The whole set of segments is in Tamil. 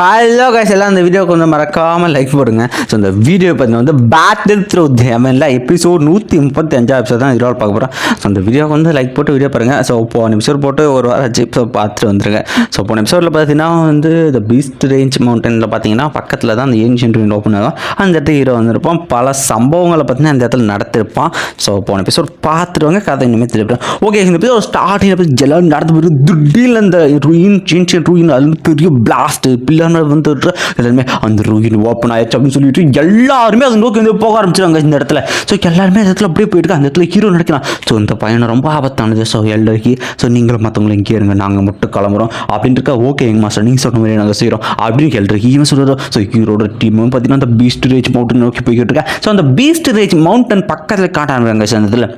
ஹலோ கைஸ் எல்லாம் அந்த வீடியோக்கு வந்து மறக்காமல் லைக் போடுங்க. ஸோ இந்த வீடியோ பார்த்தீங்கன்னா வந்து பேட்டில் த்ரூ தேமனில் எபிசோட் நூற்றி முப்பத்தி அஞ்சாவது எபிசோட் தான் இதோட பார்க்க போகிறோம் ஸோ அந்த வீடியோக்கு வந்து லைக் போட்டு வீடியோ பாருங்கள் ஸோ போன எபிசோட் போட்டு ஒரு வாரம் ஆச்சு. ஸோ பார்த்துட்டு வந்துருங்க. ஸோ போன எபிசோடில் பார்த்தீங்கன்னா வந்து இந்த பீஸ்ட் ரேஞ்ச் மவுண்டனில் பார்த்தீங்கன்னா பக்கத்தில் தான் அந்த ஏன்ஷியன் ரூயின் ஓப்பன் ஆகும். அந்த இடத்துக்கு ஹீரோ வந்திருப்பான். பல சம்பவங்களை பார்த்தீங்கன்னா அந்த இடத்துல நடத்திருப்பான். ஸோ போன எபிசோட் பார்த்துருவாங்க கதை இனிமேல் தெரியும் ஓகே இந்த எபிசோட் ஸ்டார்டிங் எபிசோட் எல்லாம் நடந்து போயிருக்கு திடீர்னு அந்த ரூயின் ஏன்ஷியன் ரூயின் அது வந்து பெரிய பிளாஸ்ட் பில்லர் வந்து எல்லாருமே அந்த ரூயின் ஓப்பன் ஆயிடுச்சு அப்படின்னு சொல்லிட்டு எல்லாருமே அதை நோக்கி வந்து போக ஆரம்பிச்சிருவாங்க இந்த இடத்துல. ஸோ எல்லாருமே அந்த இடத்துல அப்படியே போயிட்டு அந்த இடத்துல ஹீரோ நடக்கலாம். ஸோ இந்த பையனை ரொம்ப ஆபத்தானது. ஸோ எல்லாருக்கும் ஸோ நீங்களும் மற்றவங்களும் இங்கே இருங்க. நாங்கள் மட்டும் கிளம்புறோம். அப்படின்னு இருக்கா ஓகே எங்க மாஸ்டர் நீங்கள் சொன்ன மாதிரி நாங்கள் செய்கிறோம் அப்படின்னு எல்லாருக்கு இவன் சொல்கிறோம் ஸோ ஹீரோட டீமும் பார்த்தீங்கன்னா அந்த பீஸ்ட் ரேஜ் மவுண்டன் நோக்கி போய்கிட்டு இருக்கேன் ஸோ அந்த பீஸ்ட் ரேஜ் மவுண்டன் பக்கத்தில் காட்டாங்க சார் அந்த இதில்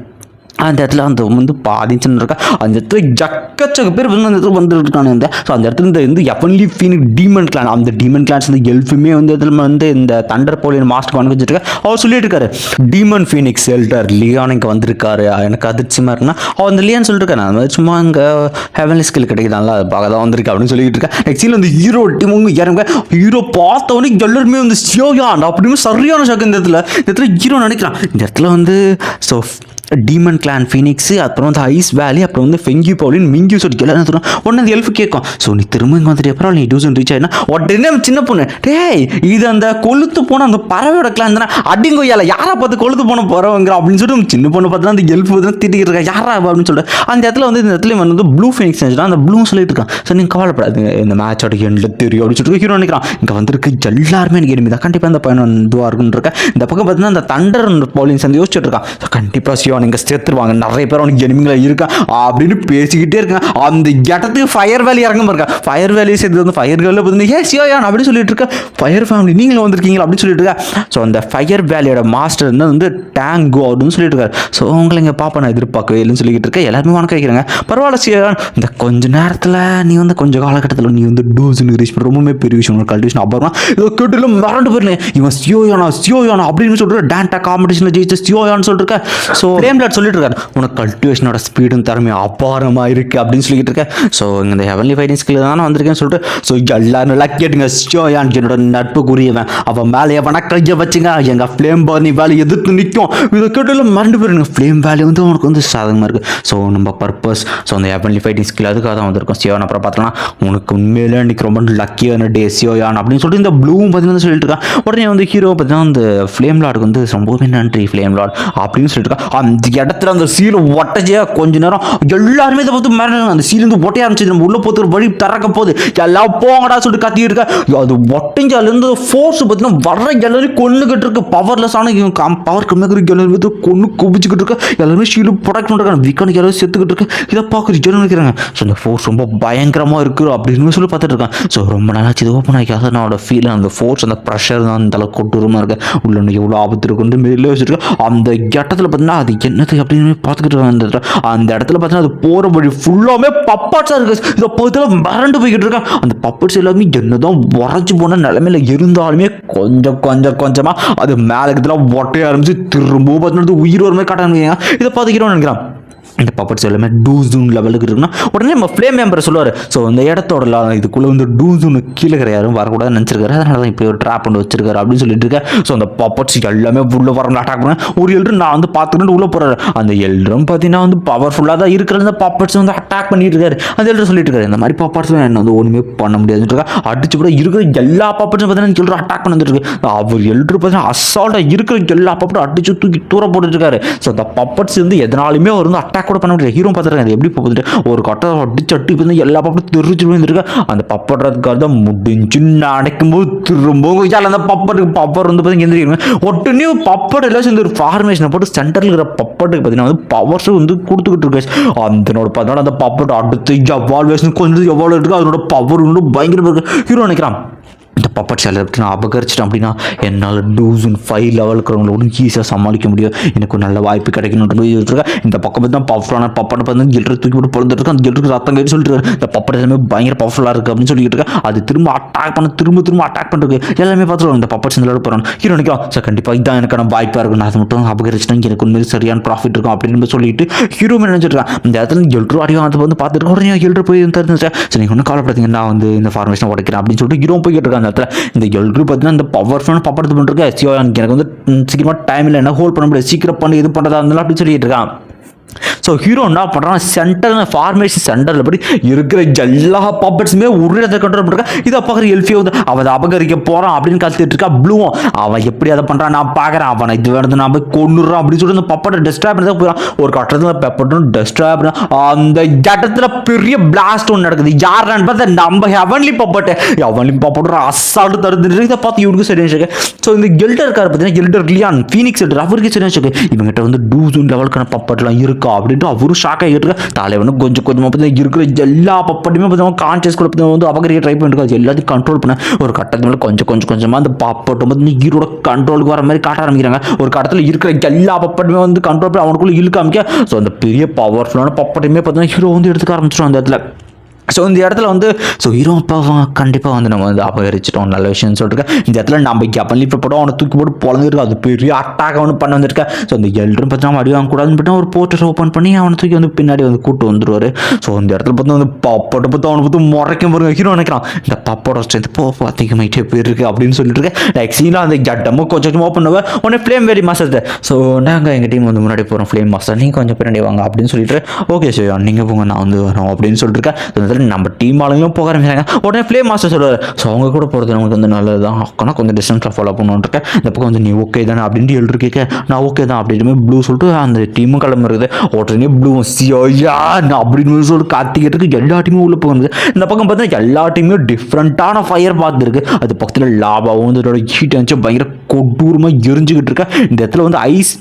அந்த இடத்துல அந்த வந்து பாதிச்சுன்னு இருக்கா? அந்த இடத்துல ஜக்கச்சக்க பேர் வந்து அந்த இடத்துல வந்துட்டு இருக்கானு இந்த ஸோ அந்த இடத்துல இந்த வந்து எவன்லி ஃபீனிக் டீமன் கிளான் அந்த டீமன் கிளான்ஸ் வந்து எல்ஃபுமே வந்து இதில் வந்து இந்த தண்டர் போலியன் மாஸ்டர் வச்சுருக்கா அவர் சொல்லிட்டு இருக்காரு. டீமன் ஃபீனிக்ஸ் எல்டர் லியான் இங்கே வந்திருக்காரு. எனக்கு அதிர்ச்சியமாக இருக்குன்னா அவர் அந்த லியான் சொல்லிட்டு நான் அந்த மாதிரி சும்மா இங்கே ஹெவன்லி ஸ்கில் கிடைக்குதால அது பார்க்க தான் வந்திருக்கு அப்படின்னு சொல்லிட்டு இருக்கேன் நெக்ஸ்ட் வந்து ஹீரோ டீம் இறங்க ஹீரோ பார்த்தவொடனே எல்லாருமே வந்து சியோயான் அப்படின்னு சரியான ஷாக்கு இந்த இடத்துல. இந்த இடத்துல ஹீரோ நினைக்கிறான். இந்த இடத்துல வந்து ஸோ டீமன் கிளான் ஃபீனிக்ஸு அப்புறம் வந்து ஐஸ் வேலி அப்புறம் வந்து ஃபெங்கி பவுலின் மிங்கி சொல்லி எல்லாம் தரும் உடனே அந்த எல்ஃபு கேட்கும் ஸோ நீ திரும்ப இங்கே வந்துட்டு அப்புறம் நீ டூசன் ரீச் ஆயினா உடனே சின்ன பொண்ணு டேய் இது அந்த கொளுத்து போன அந்த பறவையோட கிளான் தானே? அடிங்கொய்யால யாரை பார்த்து கொளுத்து போன பறவைங்கிற? அப்படின்னு சொல்லிட்டு சின்ன பொண்ணு பார்த்தா அந்த எல்ஃபு வந்து திட்டிக்கிட்டு இருக்கா யாரா அப்படின்னு சொல்லிட்டு. அந்த இடத்துல வந்து இந்த இடத்துல வந்து ப்ளூ ஃபீனிக்ஸ் அந்த ப்ளூ சொல்லிட்டு இருக்கான். ஸோ நீங்கள் கவலைப்படாதுங்க. இந்த மேட்சோட எண்டில் தெரியும் அப்படின்னு சொல்லிட்டு ஹீரோ நினைக்கிறான் இங்கே வந்திருக்கு எல்லாருமே எனக்கு எனிமி தான். கண்டிப்பாக இந்த பையன் இதுவாக இருக்குன்னு இருக்கேன் இந்த பக்கம் பார்த்தீங்கன்னா அந்த தண்டர் பவுலின்ஸ் வந்து யோசிச்சுட்டு இருக்கான். ஸோ கண்டிப்பாக சிவன் இங்கே சேர்த்துருவாங்க நிறைய பேர் அவனுக்கு எனிமிங்களா இருக்கான் அப்படின்னு பேசிக்கிட்டே இருக்கான். அந்த இடத்துக்கு ஃபயர் வேலி இறங்க இருக்கா? ஃபயர் வேலி சேர்த்து வந்து ஃபயர் வேலியில் பார்த்தீங்கன்னா ஏ சியோயான் அப்படின்னு சொல்லிட்டு இருக்கா? ஃபயர் ஃபேமிலி நீங்களும் வந்திருக்கீங்களா? அப்படின்னு சொல்லிட்டு இருக்கா? ஸோ அந்த ஃபயர் வேலியோட மாஸ்டர் வந்து வந்து டேங்கோ அப்படின்னு சொல்லிட்டு இருக்காரு. ஸோ உங்களை இங்கே பாப்பா நான் எதிர்பார்க்கவே இல்லைன்னு சொல்லிக்கிட்டு இருக்கேன். எல்லாருமே வணக்கம் வைக்கிறாங்க பரவாயில்ல சியோயான் இந்த கொஞ்ச நேரத்தில் நீ வந்து கொஞ்சம் காலகட்டத்தில் நீ வந்து டூஸ்னு ரீச் பண்ண ரொம்பவே பெரிய விஷயம். ஒரு கல்டிவேஷன் அப்புறம் இதோ கேட்டுல மறந்து போயிருந்தேன் இவன் சியோயானா சியோயானா அப்படின்னு சொல்லிட்டு டேண்டா காம்படிஷனில் ஜெயிச்ச சியோயான்னு சொல்லிட்டு ஸோ ஃப்ளேம் சொல்லிட்டு இருக்காரு உனக்கு கல்டிவேஷனோட ஸ்பீடும் திறமையும் அபாரமாக இருக்குது அப்படின்னு சொல்லிட்டு இருக்கேன். ஸோ இந்த ஹெவன்லி ஃபைட்டிங் ஸ்கில் தானே வந்திருக்கேன்னு சொல்லிட்டு ஸோ எல்லாரும் நல்லா கேட்டுங்க சியோயான் என்னோட நட்புக்குரியவன். அவன் மேலே எவனா கையை வச்சுங்க. எங்கள் ஃப்ளேம் பார்னி வேலை எதிர்த்து நிற்கும் இதை கேட்டாலும் மறந்து போயிருங்க ஃப்ளேம் வேலை வந்து உனக்கு வந்து சாதகமாக இருக்குது ஸோ நம்ம பர்பஸ் ஸோ அந்த ஹெவன்லி ஃபைட்டிங் ஸ்கில் அதுக்காக தான் வந்திருக்கும். சியோன் அப்புறம் பார்த்தோன்னா உனக்கு உண்மையிலே இன்றைக்கி ரொம்ப லக்கியான டே சியோயான் அப்படின்னு சொல்லிட்டு இந்த ப்ளூவும் பார்த்தீங்கன்னா சொல்லிட்டு இருக்கான். உடனே வந்து ஹீரோ பார்த்தீங்கன்னா அந்த ஃப்ளேம் லார்டுக்கு வந்து ரொம்பவே நன்றி ஃப்ளேம் லார்ட் அப்படின்னு சொல்லிட்டு இருக்கான். அந்த இடத்துல அந்த சீலை ஒட்டச்சே கொஞ்ச நேரம் எல்லாருமே இதை பார்த்து மிரண்டு அந்த சீல் வந்து ஒட்டைய ஆரம்பிச்சு நம்ம உள்ளே போத்து வழி திறக்க போகுது. எல்லாம் போங்கடா சொல்லிட்டு கத்திட்டு இருக்க. அது ஒட்டஞ்சாலேருந்து ஃபோர்ஸ் பார்த்தீங்கன்னா வர்ற எல்லாரும் கொண்டுகிட்டு இருக்கு. பவர்லெஸ் ஆனால் பவர் கம்மியாக இருக்கு எல்லாரும் வந்து கொண்டு குபிச்சுக்கிட்டு இருக்கா. எல்லாருமே ஷீலு ப்ரொடக்ட் பண்ணுறாங்க விக்கனுக்கு எல்லாரும் செத்துக்கிட்டு இருக்கு. இதை பார்க்குற ஜெனு நினைக்கிறாங்க. ஸோ அந்த ஃபோர்ஸ் ரொம்ப பயங்கரமாக இருக்குது அப்படின்னு சொல்லி பார்த்துட்டு இருக்கான். ஸோ ரொம்ப நாளாச்சு இது ஓப்பன் ஆகிக்காத. நான் ஃபீல் அந்த ஃபோர்ஸ் அந்த ப்ரெஷர் தான். அந்த அளவுக்கு கொடூரமாக இருக்கு. உள்ள இன்னும் எவ்வளோ ஆபத்து இருக்குன்னு மேலே வச்சுருக்கேன். அந்த இடத்துல பார்த்தீங்கன்னா அது என்னது அப்படின்னு பார்த்துக்கிட்டு அந்த இடத்துல அந்த இடத்துல பார்த்தீங்கன்னா அது போகிற வழி ஃபுல்லாமே பப்பாட்ஸாக இருக்குது இதை பார்த்துல மிரண்டு போய்கிட்டு இருக்கேன். அந்த பப்பாட்ஸ் எல்லாமே என்னதான் உரைச்சி போன நிலமையில இருந்தாலுமே கொஞ்சம் கொஞ்சம் கொஞ்சமாக அது மேலே இதெல்லாம் ஒட்டைய ஆரம்பிச்சு திரும்பவும் பார்த்தீங்கன்னா உயிர் ஒரு மாதிரி காட்டாங்க இதை பார்த்துக்கிறோம் நினைக்கிறான். இந்த பப்பட்ஸ் எல்லாமே டூசூன் லெவலுக்கு இருக்குன்னா உடனே நம்ம ஃப்ளேம் மெம்பர் சொல்லுவார். ஸோ இந்த இடத்தோட இதுக்குள்ளே வந்து டூசூனு கீழே கிடையாது யாரும் வரக்கூடாதுன்னு நினச்சிருக்காரு. அதனால தான் இப்படி ஒரு ட்ராப் பண்ணி வச்சிருக்காரு அப்படின்னு சொல்லிட்டு இருக்கேன். ஸோ அந்த பப்பட்ஸ் எல்லாமே உள்ளே வர அட்டாக் பண்ண ஒரு எல்டர் நான் வந்து பார்த்துக்கிட்டு உள்ளே போகிறாரு அந்த எல்டரும் பார்த்தீங்கன்னா வந்து பவர்ஃபுல்லாக தான் இருக்கிற அந்த பப்பட்ஸ் வந்து அட்டாக் பண்ணிட்டு இருக்காரு. அந்த எல்டர் சொல்லிட்டு இருக்காரு இந்த மாதிரி பப்பட்ஸ் என்ன வந்து ஒன்றுமே பண்ண முடியாதுன்னு இருக்கா? அடிச்சு கூட இருக்கிற எல்லா பப்பட்ஸும் பார்த்தீங்கன்னா எல்டர் அட்டாக் பண்ணி இருக்கு அவர் எல்டர் பார்த்தீங்கன்னா அசால்ட்டாக இருக்கிற எல்லா பப்பட்டும் அடிச்சு தூக்கி தூர போட்டுருக்காரு ஸோ அந்த பப்பட்ஸ் வந்து எதனாலுமே அவர் வந்து அட்டாக் கூட பண்ண முடியல ஹீரோ பார்த்துருக்காங்க. அது எப்படி போகுது ஒரு கட்டை அடிச்சு அட்டி வந்து எல்லா பப்படும் தெரிஞ்சு விழுந்துருக்கு. அந்த பப்படுறதுக்காக தான் முடிஞ்சு நினைக்கும் போது திரும்பவும் இதால அந்த பப்பட்டுக்கு பப்பர் வந்து பார்த்தீங்கன்னா எந்திரிக்கணும். உடனே பப்பட் எல்லாம் சேர்ந்து ஒரு ஃபார்மேஷனை போட்டு சென்டரில் இருக்கிற பப்பட்டுக்கு பார்த்தீங்கன்னா வந்து பவர்ஸ் வந்து கொடுத்துக்கிட்டு இருக்கு அதனோட பார்த்தோன்னா அந்த பப்பட் அடுத்து எவால்வேஷன் கொஞ்சம் எவ்வளோ இருக்கு அதனோட பவர் இன்னும் பயங்கரமாக இருக்கு. ஹீரோ நினைக்கிறான். இந்த பப்பட் சேலை நான் அபகரிச்சிட்டேன் அப்படின்னா என்னால் டூஸ் அண்ட் ஃபைவ் லெவலுக்குறவங்களோட ஈஸியாக சமாளிக்க முடியும் எனக்கு ஒரு நல்ல வாய்ப்பு கிடைக்கணுன்ற போய் இருக்கேன். இந்த பக்கம் தான் பவர்ஃபுல்லான பப்பட்டை பார்த்து ஜெல்ட்ரு தூக்கி போட்டு பிறந்துட்டு இருக்கேன். அந்த ஜெல்ட்ருக்கு ரத்தம் கேட்டு சொல்லிட்டு இந்த பப்பட் எல்லாமே பயங்கர பவர்ஃபுல்லாக இருக்குது அப்படின்னு சொல்லிட்டு இருக்கேன். அது திரும்ப அட்டாக் பண்ண திரும்ப திரும்ப அட்டாக் பண்ணுறது எல்லாமே பார்த்துருவாங்க. இந்த பப்பட் சேனலோட போகிறோம் ஹீரோ நினைக்கும் சார் கண்டிப்பாக இதான் எனக்கான வாய்ப்பாக இருக்கும் நான் அதை மட்டும் அபகரிச்சிட்டேன். எனக்கு உண்மையில் சரியான ப்ராஃபிட் இருக்கும் அப்படின்னு சொல்லிட்டு ஹீரோ நினைச்சிருக்கேன் இந்த இடத்துல எல்ட்ரு அடிவாங்க அதை வந்து பார்த்துருக்கோம் உடனே எல்ட்ரு போய் தெரிஞ்சிச்சேன் சரி நீங்கள் ஒன்றும் கவலைப்படாதீங்க. நான் வந்து இந்த ஃபார்மேஷன் உடைக்கிறேன் அப்படின்னு சொல்லிட்டு ஹீரோ போய் கேட்டிருக்காங்க. அந்த இடத்துல இந்த எல்ட்ரு பார்த்தீங்கன்னா இந்த பவர்ஃபுல்லான பப்படத்து பண்ணிருக்கேன் எனக்கு வந்து சீக்கிரமாக டைம் இல்லை என்ன ஹோல்ட் பண்ண முடியாது சீக்கிரம் பண்ணி இது பண்ணுறதா இருந்தாலும் அப்படின்னு சொல்லிட்டு இருக்கான். ஸோ ஹீரோ என்ன பண்ணுறான் சென்டர்னு ஃபார்மேஷன் சென்டரில் படி இருக்கிற எல்லா பப்பட்ஸுமே ஒரு இடத்துல கண்ட்ரோல் பண்ணுறான் இதை பார்க்குற எல்ஃபியோ வந்து அவன் அதை அபகரிக்க போகிறான் அப்படின்னு கற்றுட்டு இருக்கா ப்ளூவும் அவன் எப்படி அதை பண்ணுறான் நான் பார்க்குறேன் அவனை இது வேணுது நான் போய் கொண்டுறான் அப்படின்னு சொல்லிட்டு அந்த பப்பட்டை டிஸ்டர்ப் பண்ணி தான் போயிடான் ஒரு கட்டத்தில் பெப்பட்டும் டிஸ்டர்ப் அந்த இடத்துல பெரிய பிளாஸ்ட் ஒன்று நடக்குது. யாருன்னு பார்த்தா? நம்ம heavenly puppet heavenly puppet assault தருது இதை பார்த்து இவனுக்கு சரியா ஸோ இந்த கெல்டர் இருக்காரு பார்த்தீங்கன்னா கெல்டர் லியான் ஃபீனிக்ஸ் எல்டர் அவருக்கு சரி இருக்கு இவங்ககிட்ட வந்து டூசூன் லெவலுக்கான பப்பட்லாம் இருக்கு. அப்படின்ட்டு அவரும் ஷாக் ஆகிட்டு தலைவனும் கொஞ்சம் கொஞ்சமாக பார்த்தீங்கன்னா இருக்கிற எல்லா பப்பட்டுமே பார்த்தீங்கன்னா கான்சியஸ் கூட பார்த்தீங்கன்னா வந்து அபகரிக்க ட்ரை பண்ணிட்டு அது எல்லாத்தையும் கண்ட்ரோல் பண்ண. ஒரு கட்டத்து மேலே கொஞ்சம் கொஞ்சம் கொஞ்சமாக அந்த பப்பட்டும் பார்த்தீங்கன்னா ஹீரோட கண்ட்ரோலுக்கு வர மாதிரி காட்ட ஆரம்பிக்கிறாங்க. ஒரு கட்டத்தில் இருக்கிற எல்லா பப்பட்டுமே வந்து கண்ட்ரோல் பண்ணி அவனுக்குள்ளே இழுக்க ஸோ அந்த பெரிய பவர்ஃபுல்லான பப்பட்டையுமே பார்த்தீங்கன்னா ஹீரோ வந்து எடுத்துக்க ஆரம்பிச்சிடும் அந்த இடத்துல. ஸோ இந்த இடத்துல வந்து ஸோ ஹீரோ அப்பாவை கண்டிப்பாக வந்து நம்ம வந்து அபகரிச்சிட்டோம் நல்ல விஷயம்னு சொல்லிட்டு இந்த இடத்துல நம்ம எப்பலி இப்போ படம் அவனை தூக்கி போட்டு பிறந்திருக்கா அது பெரிய அட்டாக் அவனு பண்ண வந்திருக்கேன் ஸோ அந்த எல்லோரும் பார்த்து நம்ம அடி வாங்கக்கூடாதுன்னு பார்த்தா ஒரு போர்ட்டர் ஓப்பன் பண்ணி அவனை தூக்கி வந்து பின்னாடி வந்து கூட்டு வந்துருவாரு. ஸோ இந்த இடத்துல பார்த்து வந்து பப்போட்டை பார்த்து அவனை பார்த்து முறைக்கும் பாருங்க ஹீரோ நினைக்கிறான். இந்த பப்போட ஸ்ட்ரென்த் போ அதிகமாகிட்டே போயிருக்கு அப்படின்னு சொல்லிட்டு இருக்கேன் லைக் சீனாக அந்த ஜட்டமும் கொஞ்சம் கொஞ்சம் ஓப்பன் பண்ணுவேன் உடனே ஃப்ளேம் வெரி மாஸ்டர் ஸோ நாங்கள் எங்கள் டீம் வந்து முன்னாடி போகிறோம் ஃப்ளேம் மாஸ்டர் நீங்கள் கொஞ்சம் பின்னாடி வாங்க அப்படின்னு சொல்லிட்டு ஓகே சார் நீங்கள் போங்க நான் வந்து வரோம் அப்படின்னு சொல்லிட்டு இருக்கேன் So, நம்ம டீம் ஆளுங்களும் போக ஆரம்பிச்சாங்க உடனே ஃப்ளே மாஸ்டர் சொல்லுவார் ஸோ அவங்க கூட போகிறது நமக்கு வந்து நல்லது தான் அக்கனா கொஞ்சம் டிஸ்டன்ஸில் ஃபாலோ பண்ணணுன்னு இருக்கேன் இந்த பக்கம் வந்து நீ ஓகே தானே? அப்படின்ட்டு எழுதி கேட்க நான் ஓகே தான். அப்படின்னு ப்ளூ சொல்லிட்டு அந்த டீமும் கிளம்புறது. உடனே ப்ளூ சியோயா நான் அப்படின்னு சொல்லிட்டு காத்திக்கிட்டு இருக்கு எல்லா டீமும் உள்ளே போகிறது இந்த பக்கம் பார்த்தா எல்லா டீமும் டிஃப்ரெண்ட்டான ஃபயர் பார்த்துருக்கு. அது பக்கத்தில் லாபாவும் வந்து இதோட ஹீட் இருந்துச்சு பயங்கர கொடூரமாக எரிஞ்சுக்கிட்டு இருக்கேன் இந்த இடத்துல வந்து ஐஸ்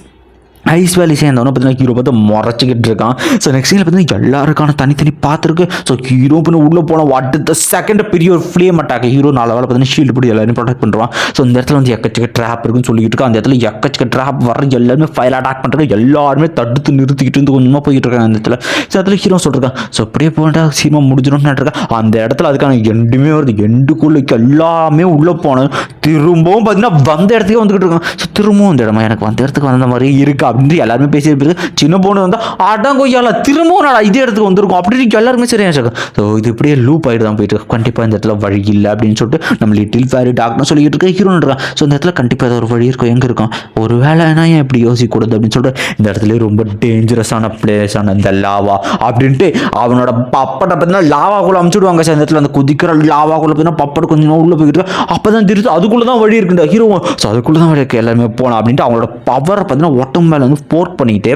ஐஸ் வேலி சேர்ந்தவன பார்த்தீங்கன்னா ஹீரோ பார்த்து முறைச்சிக்கிட்டு இருக்கான். ஸோ நெக்ஸ்ட் சீனில் பார்த்தீங்கன்னா எல்லாருக்கான தனித்தனி பார்த்துருக்கு. ஸோ ஹீரோ பண்ணி உள்ளே போனால் வாட் த செகண்ட் பெரிய ஒரு ஃப்ளேம் அட்டாக் ஹீரோ நாலு வேலை பார்த்தீங்கன்னா ஷீல்டு போட்டு எல்லாரும் ப்ரொடெக்ட் பண்ணுறான் ஸோ இந்த இடத்துல வந்து எக்கச்சக்க ட்ராப் இருக்குன்னு சொல்லிட்டு இருக்கா அந்த இடத்துல எக்கச்சக்க ட்ராப் வர எல்லாருமே ஃபைல் அட்டாக் பண்ணுறாங்க எல்லாருமே தடுத்து நிறுத்திக்கிட்டு வந்து கொஞ்சமாக போயிட்டு இருக்காங்க அந்த இடத்துல. ஸோ இடத்துல ஹீரோ சொல்லிருக்கான். ஸோ அப்படியே போனால் சீமா முடிஞ்சிடும்னு இருக்கேன் அந்த இடத்துல அதுக்கான எண்டுமே வருது. எண்டுக்குள்ளே எல்லாமே உள்ளே போனது. திரும்பவும் பார்த்தீங்கன்னா வந்த இடத்துக்கே வந்துக்கிட்டு இருக்கான். ஸோ திரும்பவும் இந்த இடமா எனக்கு வந்த இடத்துக்கு வந்த மாதிரி இருக்கா? அப்படின்னு எல்லாருமே பேசி பேசி சின்ன பொண்ணு வந்தால் அடங்கொய்யால திரும்பவும் நான் இதே இடத்துக்கு வந்திருக்கும். அப்படின்னு எல்லாருமே சரியா சார் ஸோ இது இப்படியே லூப் ஆகிட்டு தான் போயிட்டு கண்டிப்பாக இந்த இடத்துல வழி இல்லை அப்படின்னு சொல்லிட்டு நம்ம லிட்டில் ஃபேரி டாக்டர் சொல்லிட்டு இருக்க ஹீரோன் இருக்கான் ஸோ இந்த இடத்துல கண்டிப்பாக ஏதோ ஒரு வழி இருக்கும் எங்கே இருக்கும் ஒரு வேலைனா ஏன் இப்படி யோசிக்கக்கூடாது அப்படின்னு சொல்லிட்டு இந்த இடத்துல ரொம்ப டேஞ்சரஸான பிளேஸான இந்த லாவா அப்படின்ட்டு அவனோட பப்பட்டை பார்த்தீங்கன்னா லாவாக்குள்ளே அமுச்சுடுவாங்க சார். இந்த இடத்துல அந்த குதிக்கிற லாவாக்குள்ளே பார்த்தீங்கன்னா பப்பட்டு கொஞ்சம் உள்ளே போய்கிட்டு அப்போ தான் திருத்து அதுக்குள்ளே தான் வழி இருக்குண்டா ஹீரோ ஸோ அதுக்குள்ளே தான் வழி இருக்குது எல்லாருமே போகலாம் அப்படின்ட்டு அவங்களோட பவரை பார்த்தீங்கன்னா ஒட்டம் மேலே வந்து ஃபோர்க் பண்ணிக்கிட்டு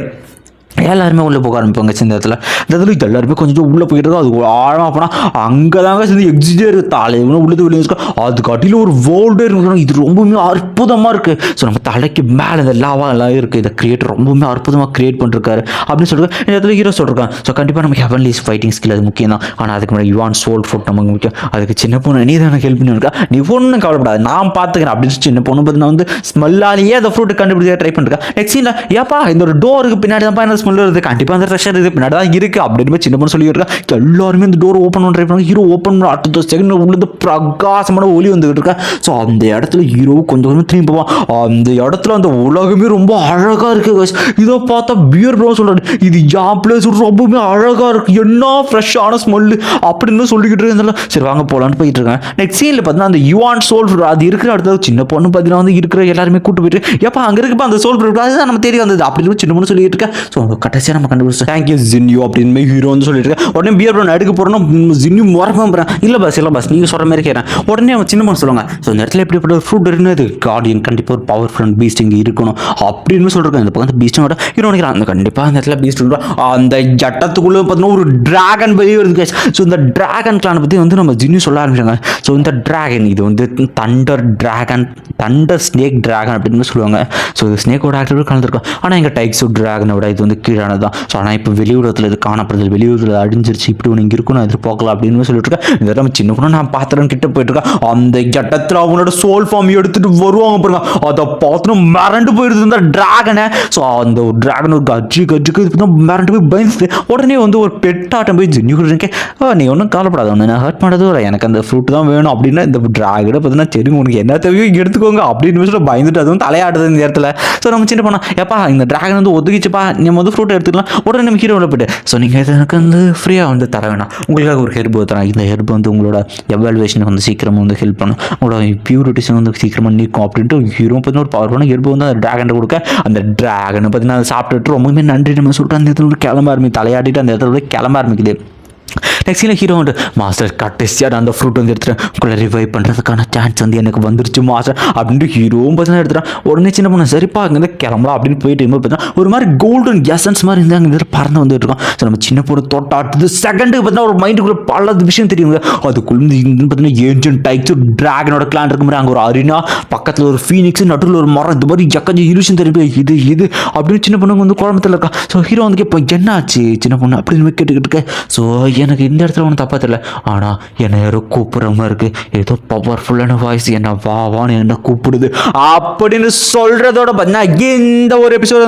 எல்லாருமே உள்ளே போக ஆரம்பிப்பாங்க இந்த இடத்துல இந்த இடத்துல எல்லாருமே கொஞ்சம் உள்ளே போயிட்டு அது ஆழமாக போனால் அங்கே தாங்க சேர்ந்து எக்ஸிட்டே இருக்குது தலைவனும் உள்ளது வெளியே இருக்கா அது காட்டிலும் ஒரு வேர்ல்டே இருக்கணும் இது ரொம்பவுமே அற்புதமாக இருக்குது ஸோ நம்ம தலைக்கு மேலே இந்த லாவா எல்லாம் இருக்குது இதை கிரியேட் ரொம்பவுமே அற்புதமாக கிரியேட் பண்ணிருக்காரு. அப்படின்னு சொல்லிட்டு இந்த இடத்துல ஹீரோ சொல்லிருக்கான். ஸோ கண்டிப்பாக நம்ம ஹெவன்லிஸ் ஃபைட்டிங் ஸ்கில் அது முக்கியம் தான். ஆனால் அதுக்கு முன்னாடி யுவான் சோல் ஃபுட் நமக்கு முக்கியம். அதுக்கு சின்ன பொண்ணு நீ தான் ஹெல்ப் பண்ணியிருக்கா நீ ஒன்றும் கவலைப்படாது. நான் பார்த்துக்கிறேன் அப்படின்னு சொல்லி சின்ன பொண்ணு பார்த்தீங்கன்னா வந்து ஸ்மெல்லாலேயே அந்த ஃப்ரூட்டை கண்டுபிடிக்க ட்ரை பண்ணிருக்கேன் நெக்ஸ்ட் இல்லை ஏப்பா இந்த ஒரு டோருக்கு பின்னாடி தான் என்ன வருது கண்டிப்பாக அந்த ப்ரெஷர் இது பின்னாடி தான் இருக்குது அப்படின்னு சின்ன பொண்ணு சொல்லியிருக்கேன் எல்லாருமே இந்த டோர் ஓப்பன் பண்ண ட்ரை பண்ணாங்க ஹீரோ ஓப்பன் பண்ண அடுத்த செகண்ட் உள்ளது பிரகாசமான ஒளி வந்துகிட்டு இருக்கா. ஸோ அந்த இடத்துல ஹீரோ கொஞ்சம் கொஞ்சம் திரும்பி போவான். அந்த இடத்துல அந்த உலகமே ரொம்ப அழகாக இருக்குது இதை பார்த்தா பியர் ப்ரோ சொல்கிறாரு இது யா பிளேஸ் ரொம்பவுமே அழகாக இருக்குது என்ன ஃப்ரெஷ்ஷான ஸ்மெல்லு அப்படின்னு சொல்லிக்கிட்டு இருந்தாலும் சரி வாங்க போகலான்னு போயிட்டு இருக்கேன். நெக்ஸ்ட் சீனில் பார்த்தீங்கன்னா அந்த யுவான் சோல் fruit, அது இருக்கிற இடத்துல சின்ன பொண்ணு பார்த்தீங்கன்னா வந்து இருக்கிற எல்லாருமே கூட்டு போயிட்டு எப்போ அங்கே இருக்கப்போ அந்த சோல் அது அதுதான் நம்ம தேடி வந்தது. அப்படின்னு சின்ன பொண்ணு சொல்லிட்டு இருக்கேன் ஸோ நம்ம கடைசியாக நம்ம கண்டுபிடிச்சோம். தேங்க்யூ ஜின்யூ அப்படின்னு ஹீரோ வந்து சொல்லிட்டு இருக்கேன் உடனே பியர் ப்ரோ எடுக்க போகிறோம் ஜின்யூ முறப்பான் போகிறேன் இல்லை பஸ் இல்லை பஸ் நீங்கள் சொல்கிற மாதிரி கேட்குறேன் உடனே அவன் சின்ன பண்ண சொல்லுவாங்க ஸோ இந்த இடத்துல எப்படிப்பட்ட ஒரு ஃப்ரூட் இருந்தது கார்டியன் கண்டிப்பாக ஒரு பவர் ஃப்ரண்ட் பீஸ்ட் இங்கே இருக்கணும். அப்படின்னு சொல்லிருக்கேன். இந்த பக்கம் பீஸ்டோட ஹீரோ நினைக்கிறான் அந்த கண்டிப்பாக அந்த இடத்துல பீஸ்ட் அந்த ஜட்டத்துக்குள்ளே பார்த்தீங்கன்னா ஒரு டிராகன் வெளியே வருது ஸோ இந்த டிராகன் கிளானை பற்றி வந்து நம்ம ஜின்யூ சொல்ல ஆரம்பிச்சாங்க ஸோ இந்த டிராகன் இது வந்து thunder dragon thunder snake dragon அப்படின்னு சொல்லுவாங்க. ஸோ இது ஸ்னேக்கோட ஆக்டிவிட்டி கலந்துருக்கும் ஆனால் எங்கள் டைக்ஸோ டிராகனை விட இது வந்து கீழானது தான் ஸோ ஆனால் இப்போ வெளியுலகத்தில் இது காணப்படுது. வெளியுலகத்தில் அழிஞ்சிருச்சு. இப்படி ஒன்று இங்கே இருக்கும் நான் எதிர்பார்க்கலாம் அப்படின்னு சொல்லிட்டு இருக்கேன். இந்த நம்ம சின்ன பொண்ணு நான் பாத்திரம் கிட்ட போயிட்டு இருக்கேன் அந்த கட்டத்தில் அவங்களோட சோல் ஃபார்ம் எடுத்துட்டு வருவாங்க பாருங்க. அதை பார்த்துட்டு மிரண்டு போயிடுது இந்த டிராகனை ஸோ அந்த ஒரு டிராகன் ஒரு கஜ்ஜி கஜ்ஜுக்கு இது தான் மிரண்டு போய் பயந்து உடனே வந்து ஒரு பெட்டாட்டம் போய் ஜின்னி கொடுத்துருக்கேன் நீ ஒன்றும் கவலைப்படாத. ஒன்று நான் ஹர்ட் பண்ணது இல்லை. எனக்கு அந்த ஃப்ரூட் தான் வேணும். அப்படின்னா இந்த டிராகனை பார்த்தீங்கன்னா தெரியும் உனக்கு என்ன தேவையோ எடுத்துக்கோங்க. அப்படின்னு சொல்லிட்டு பயந்துட்டு அதுவும் தலையாடுது இந்த இடத்துல. ஸோ நம்ம சின்ன பண்ணோம் ஏப்பா இந்த டிராகன் வந்து ஒதுக்கிச்சுப்பா. நம்ம வந்து ஃப்ரூட்டை எடுத்துக்கலாம். உடனே நம்ம ஹீரோவில் போயிட்டு ஸோ நீங்கள் எனக்கு வந்து ஃப்ரீயாக வந்து தர வேணாம். உங்களுக்காக ஒரு ஹெர்ப் தரேன். இந்த ஹெர்ப் வந்து உங்களோட எவால்வேஷனுக்கு வந்து சீக்கிரமாக வந்து ஹெல்ப் பண்ணும். உங்களோட பியூரிட்டிஸும் வந்து சீக்கிரமாக நீக்கும். அப்படின்ட்டு ஹீரோ பார்த்தீங்கன்னா ஒரு பவர்ஃபுல்லான ஹெர்ப் வந்து அந்த ட்ராகனை கொடுக்க அந்த ட்ராகனை பார்த்தீங்கன்னா அதை சாப்பிட்டுட்டு ரொம்பவுமே நன்றி நம்ம சொல்லிட்டு அந்த இடத்துல கிளம்ப ஆரம்பி தலையாட்டிட்டு அந்த இடத்துல கிளம்ப ஆரம்பிக்குது. நெக்ஸ்ட்டில் ஹீரோ வந்து மாஸ்டர் கட்டசியாக அந்த ஃப்ரூட் வந்து எடுத்துகிறேன் உங்களை ரிவைவ் பண்ணுறதுக்கான சான்ஸ் வந்து எனக்கு வந்துருச்சு மாஸ்டர் அப்படின்ட்டு ஹீரோவும் பார்த்தா எடுத்துகிறேன் உடனே சின்ன பொண்ணு சரிப்பா அங்கேருந்து கிளம்பலாம் அப்படின்னு போயிட்டு இருக்கும்போது பார்த்தா ஒரு மாதிரி கோல்டன் எசன்ஸ் மாதிரி இருந்தால் அங்கே பறந்து வந்துட்டு இருக்கோம் ஸோ நம்ம சின்ன பொண்ணு தொட்டாட்டுது செகண்டுக்கு பார்த்தீங்கன்னா ஒரு மைண்டுக்குள்ளே பல விஷயம் தெரியுங்க. அதுக்குள்ள இருந்து பார்த்தீங்கன்னா ஏஜென்ட் டைக்ஸ் ட்ராகனோட கிளான் இருக்கு மாதிரி அங்கே ஒரு அரினா பக்கத்தில் ஒரு ஃபீனிக்ஸ் நடுவில் ஒரு மரம் இந்த மாதிரி எக்கஞ்ச இருஷன் தெரியும் இது இது அப்படின்னு சின்ன பொண்ணுங்க வந்து குழம்பத்தில் இருக்கா. ஸோ ஹீரோ வந்து இப்போ என்ன ஆச்சு சின்ன பொண்ணு? அப்படின்னு கேட்டுக்கிட்டு இருக்க. ஸோ எனக்கு இந்த இடத்துல ஒன்றும் தப்பா தெரியல ஆனால் என்னை யாரோ கூப்பிட்ற மாதிரி இருக்கு. ஏதோ பவர்ஃபுல்லான வாய்ஸ் என்ன வா வான்னு என்ன கூப்பிடுது. அப்படின்னு சொல்கிறதோட பார்த்தீங்கன்னா இந்த ஒரு எபிசோட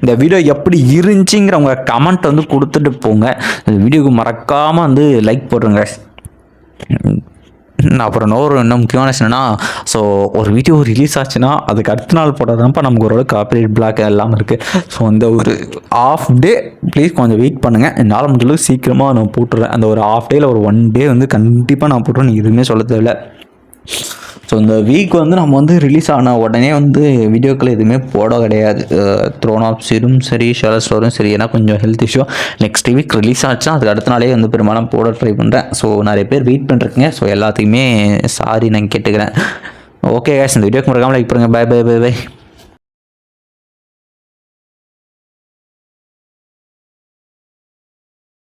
இந்த வீடியோ எப்படி இருந்துச்சுங்கிற உங்க கமெண்ட் வந்து கொடுத்துட்டு போங்க. இந்த வீடியோக்கு மறக்காமல் வந்து லைக் போடுறேங்க அப்புறம் இன்னொரு இன்னும் முக்கியமான விஷயம்னா ஸோ ஒரு வீடியோ ரிலீஸ் ஆச்சுன்னா அதுக்கு அடுத்த நாள் போட்டாதான்ப்பா நமக்கு ஓரளவுக்கு காப்பிரைட் பிளாக் எல்லாம் இருக்குது ஸோ அந்த ஒரு ஆஃப் டே ப்ளீஸ் கொஞ்சம் வெயிட் பண்ணுங்கள் என்னால் முடிஞ்சளவுக்கு சீக்கிரமாக நான் போட்டுறேன். அந்த ஒரு ஆஃப் டேயில் ஒரு ஒன் டே வந்து கண்டிப்பாக நான் போட்டுருவேன் எதுவுமே சொல்ல தேவையில்ல. ஸோ இந்த வீக் வந்து நம்ம வந்து ரிலீஸ் ஆன உடனே வந்து வீடியோக்கள் எதுவுமே போட கிடையாது. த்ரோன் ஆஃப் சீரும் சரி ஷெலர் ஸ்டோரும் சரி ஏன்னா கொஞ்சம் health issue next week release ஆச்சுன்னா அதுக்கு அடுத்த நாளே வந்து பெரும்பாலும் போட ட்ரை பண்ணுறேன் ஸோ நிறைய பேர் வெயிட் பண்ணுறேங்க ஸோ எல்லாத்துக்குமே சாரி நான் கேட்டுக்கிறேன். ஓகே கேஸ் இந்த வீடியோக்கு மறக்காமல் லைக் பண்ணுங்கள் பை பை பை பை